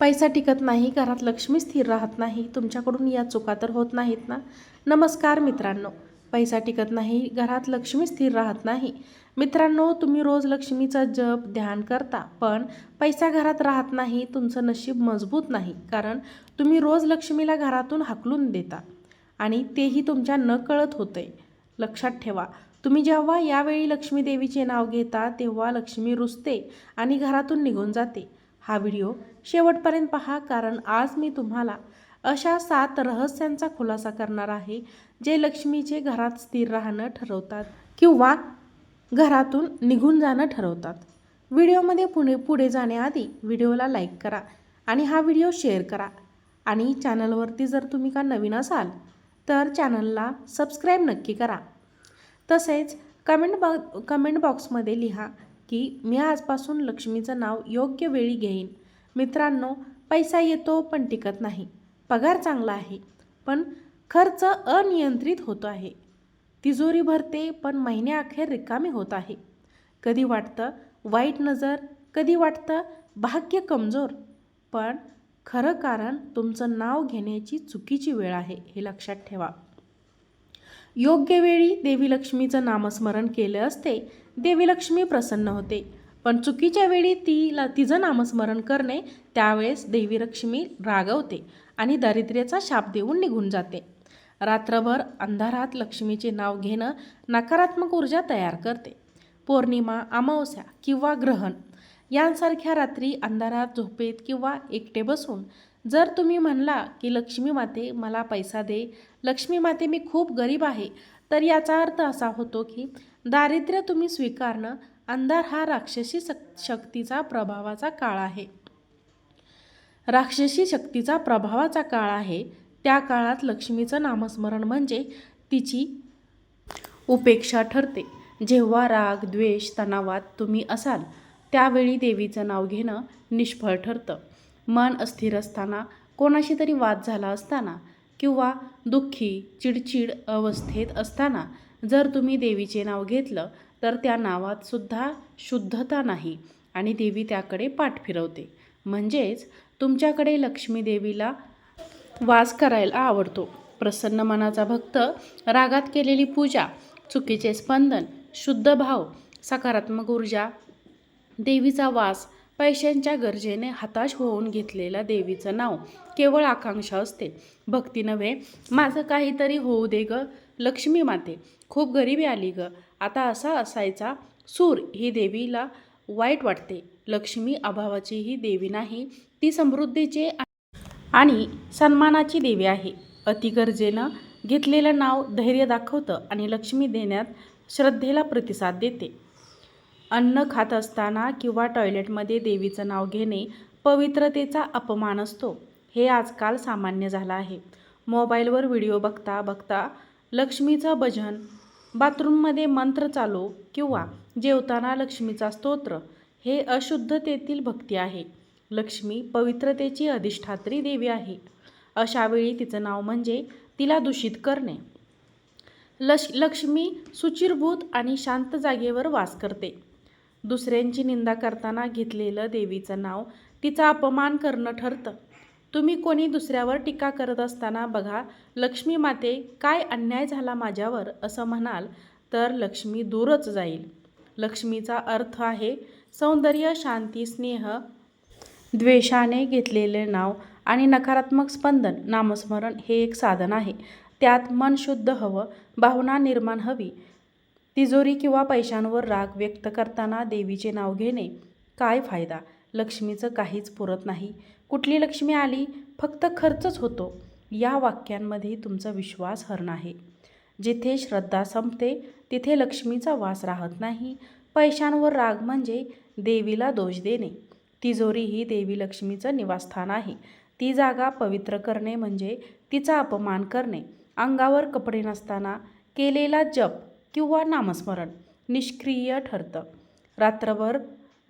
पैसा टिकत नाही घरात लक्ष्मी स्थिर राहत नाही तुमच्याकडून या चुका तर होत नाहीत ना? नमस्कार मित्रांनो. पैसा टिकत नाही घरात लक्ष्मी स्थिर राहत नाही. मित्रांनो तुम्ही रोज लक्ष्मीचा जप ध्यान करता पण पैसा घरात राहत नाही तुमचं नशीब मजबूत नाही कारण तुम्ही रोज लक्ष्मीला घरातून हाकलून देता आणि तेही तुमच्या न कळत आहे लक्षात ठेवा तुम्ही जेव्हा यावेळी लक्ष्मी देवीचे नाव घेता तेव्हा लक्ष्मी रुसते आणि घरातून निघून जाते. हा व्हिडिओ शेवटपर्यंत पहा कारण आज मी तुम्हाला अशा सात रहस्यांचा खुलासा करणार आहे जे लक्ष्मीचे घरात स्थिर राहणं ठरवतात किंवा घरातून निघून जाणं ठरवतात. व्हिडिओमध्ये पुणे पुढे जाण्याआधी व्हिडिओला लाईक करा आणि हा व्हिडिओ शेअर करा. आणि चॅनलवरती जर तुम्ही का नवीन असाल तर चॅनलला सबस्क्राईब नक्की करा. तसेच कमेंट बॉ कमेंट बॉक्समध्ये लिहा की मी आजपासून लक्ष्मीचं नाव योग्य वेळी घेईन. मित्रांनो पैसा येतो पण टिकत नाही. पगार चांगला आहे पण खर्च अनियंत्रित होतो आहे. तिजोरी भरते पण महिन्याअखेर रिकामी होत आहे. कधी वाटतं वाईट नजर कधी वाटतं भाग्य कमजोर. पण खरं कारण तुमचं नाव घेण्याची चुकीची वेळ आहे हे लक्षात ठेवा. योग्य वेळी देवी लक्ष्मीचं नामस्मरण केलं असते देवी लक्ष्मी प्रसन्न होते. पण चुकीच्या वेळी तिला तिचं नामस्मरण करणे त्यावेळेस देवी लक्ष्मी रागवते आणि दारिद्र्याचा शाप देऊन निघून जाते. रात्रभर अंधारात लक्ष्मीचे नाव घेणं नकारात्मक ऊर्जा तयार करते. पौर्णिमा अमावस्या किंवा ग्रहण यांसारख्या रात्री अंधारात झोपेत किंवा एकटे बसून जर तुम्ही म्हणला की लक्ष्मी माते मला पैसा दे लक्ष्मी माते मी खूप गरीब आहे तर याचा अर्थ असा होतो की दारिद्र्य तुम्ही स्वीकारणं अंधार हा राक्षसी शक शक्तीचा प्रभावाचा काळ आहे. राक्षसी शक्तीचा प्रभावाचा काळ आहे. त्या काळात लक्ष्मीचं नामस्मरण म्हणजे तिची उपेक्षा ठरते. जेव्हा राग द्वेष तणावात तुम्ही असाल त्यावेळी देवीचं नाव घेणं निष्फळ ठरतं. मन अस्थिर असताना कोणाशी तरी वाद झाला असताना किंवा दुःखी चिडचिड अवस्थेत असताना जर तुम्ही देवीचे नाव घेतलं तर त्या नावात सुद्धा शुद्धता नाही आणि देवी त्याकडे पाठ फिरवते. म्हणजेच तुमच्याकडे लक्ष्मी देवीला वास करायला आवडतो. प्रसन्न मनाचा भक्त रागात केलेली पूजा चुकीचे स्पंदन शुद्ध भाव सकारात्मक ऊर्जा देवीचा वास पैशांच्या गरजेने हताश होऊन घेतलेल्या देवीचं नाव केवळ आकांक्षा असते. भक्ती नव्हे माझं काहीतरी होऊ दे ग लक्ष्मी माते. खूप गरिबी आली ग. आता असा असायचा सूर ही देवीला वाईट वाटते. लक्ष्मी अभावाची ही देवी नाही ती समृद्धीचे आणि सन्मानाची देवी आहे. अतिगरजेनं घेतलेलं नाव धैर्य दाखवतं आणि लक्ष्मी देण्यात श्रद्धेला प्रतिसाद देते. अन्न खात असताना किंवा टॉयलेटमध्ये देवीचं नाव घेणे पवित्रतेचा अपमान असतो. हे आजकाल सामान्य झालं आहे. मोबाईलवर व्हिडिओ बघता बघता लक्ष्मीचं भजन बाथरूममध्ये मंत्र चालू किंवा जेवताना लक्ष्मीचा स्तोत्र हे अशुद्धतेतील भक्ती आहे. लक्ष्मी पवित्रतेची अधिष्ठात्री देवी आहे. अशावेळी तिचं नाव म्हणजे तिला दूषित करणे. लक्ष लक्ष्मी सुचिरभूत आणि शांत जागेवर वास करते. दुसऱ्यांची निंदा करताना घेतलेलं देवीचं नाव तिचा अपमान करणं ठरतं. तुम्ही कोणी दुसऱ्यावर टीका करत असताना बघा लक्ष्मी माते काय अन्याय झाला माझ्यावर? असं म्हणाल तर लक्ष्मी दूरच जाईल. लक्ष्मीचा अर्थ आहे सौंदर्य शांती स्नेह द्वेषाने घेतलेले नाव आणि नकारात्मक स्पंदन नामस्मरण हे एक साधन आहे. त्यात मन शुद्ध हवं भावना निर्माण हवी. तिजोरी किंवा पैशांवर राग व्यक्त करताना देवीचे नाव घेणे काय फायदा? लक्ष्मीचं काहीच पुरत नाही. कुठली लक्ष्मी आली? फक्त खर्चच होतो. या वाक्यांमध्ये तुमचा विश्वास हरण आहे. जिथे श्रद्धा संपते तिथे लक्ष्मीचा वास राहत नाही. पैशांवर राग म्हणजे देवीला दोष देणे. तिजोरी ही देवी लक्ष्मीचं निवासस्थान आहे. ती जागा पवित्र करणे म्हणजे तिचा अपमान करणे. अंगावर कपडे नसताना केलेला जप किंवा नामस्मरण निष्क्रिय ठरतं. रात्रभर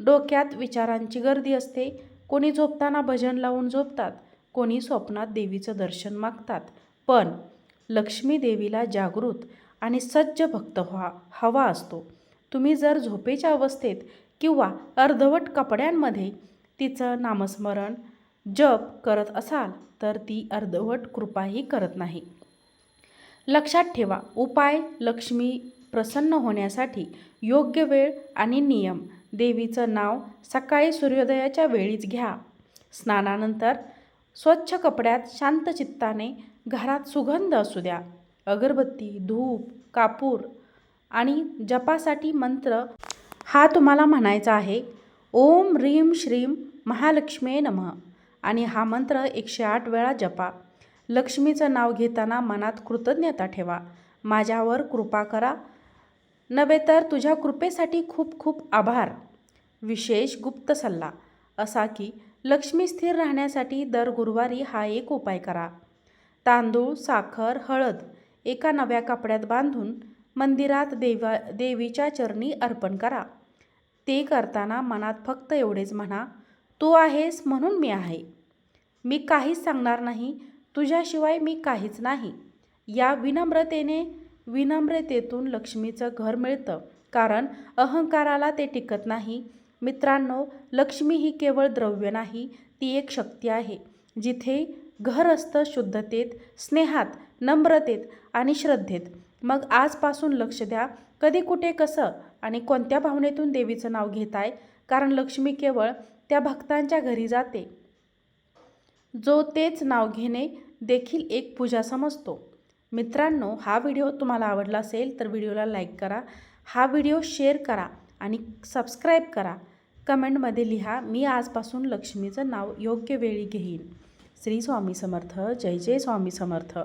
डोक्यात विचारांची गर्दी असते. कोणी झोपताना भजन लावून झोपतात. कोणी स्वप्नात देवीचं दर्शन मागतात. पण लक्ष्मी देवीला जागृत आणि सज्ज भक्त व्हा हवा असतो. तुम्ही जर झोपेच्या अवस्थेत किंवा अर्धवट कपड्यांमध्ये तिचं नामस्मरण जप करत असाल तर ती अर्धवट कृपाही करत नाही. लक्षात ठेवा उपाय लक्ष्मी प्रसन्न होण्यासाठी योग्य वेळ आणि नियम. देवीचं नाव सकाळी सूर्योदयाच्या वेळीच घ्या. स्नानानंतर स्वच्छ कपड्यात शांत चित्ताने घरात सुगंध असू द्या. अगरबत्ती धूप कापूर आणि जपासाठी मंत्र हा तुम्हाला म्हणायचा आहे. ओम ह्रीम श्रीम महालक्ष्मी नमः. आणि हा मंत्र एकशे आठ वेळा जपा. लक्ष्मीचं नाव घेताना मनात कृतज्ञता ठेवा. माझ्यावर कृपा करा. नव्हे तर तुझ्या कृपेसाठी खूप खूप आभार. विशेष गुप्त सल्ला असा की लक्ष्मी स्थिर राहण्यासाठी दर गुरुवारी हा एक उपाय करा. तांदूळ साखर हळद एका नव्या कपड्यात बांधून मंदिरात देवा देवीच्या चरणी अर्पण करा. ते करताना मनात फक्त एवढेच म्हणा तू आहेस म्हणून मी आहे. मी काहीच सांगणार नाही तुझ्याशिवाय मी काहीच नाही. या विनम्रतेने विनम्रतेतून लक्ष्मीचं घर मिळतं. कारण अहंकाराला ते टिकत नाही. मित्रांनो लक्ष्मी ही केवळ द्रव्य नाही ती एक शक्ती आहे. जिथे घर असतं शुद्धतेत स्नेहात नम्रतेत आणि श्रद्धेत. मग आजपासून लक्ष द्या कधी कुठे कसं आणि कोणत्या भावनेतून देवीचं नाव घेताय? कारण लक्ष्मी केवळ त्या भक्तांच्या घरी जाते. जो तेच नाव घेणे देखील एक पूजा समजतो. मित्रांनो हा व्हिडिओ तुम्हाला आवडला असेल तर व्हिडिओला लाईक करा हा व्हिडिओ शेअर करा आणि सबस्क्राईब करा. कमेंटमध्ये लिहा मी आजपासून लक्ष्मीचं नाव योग्य वेळी घेईन. श्री स्वामी समर्थ. जय जय स्वामी समर्थ.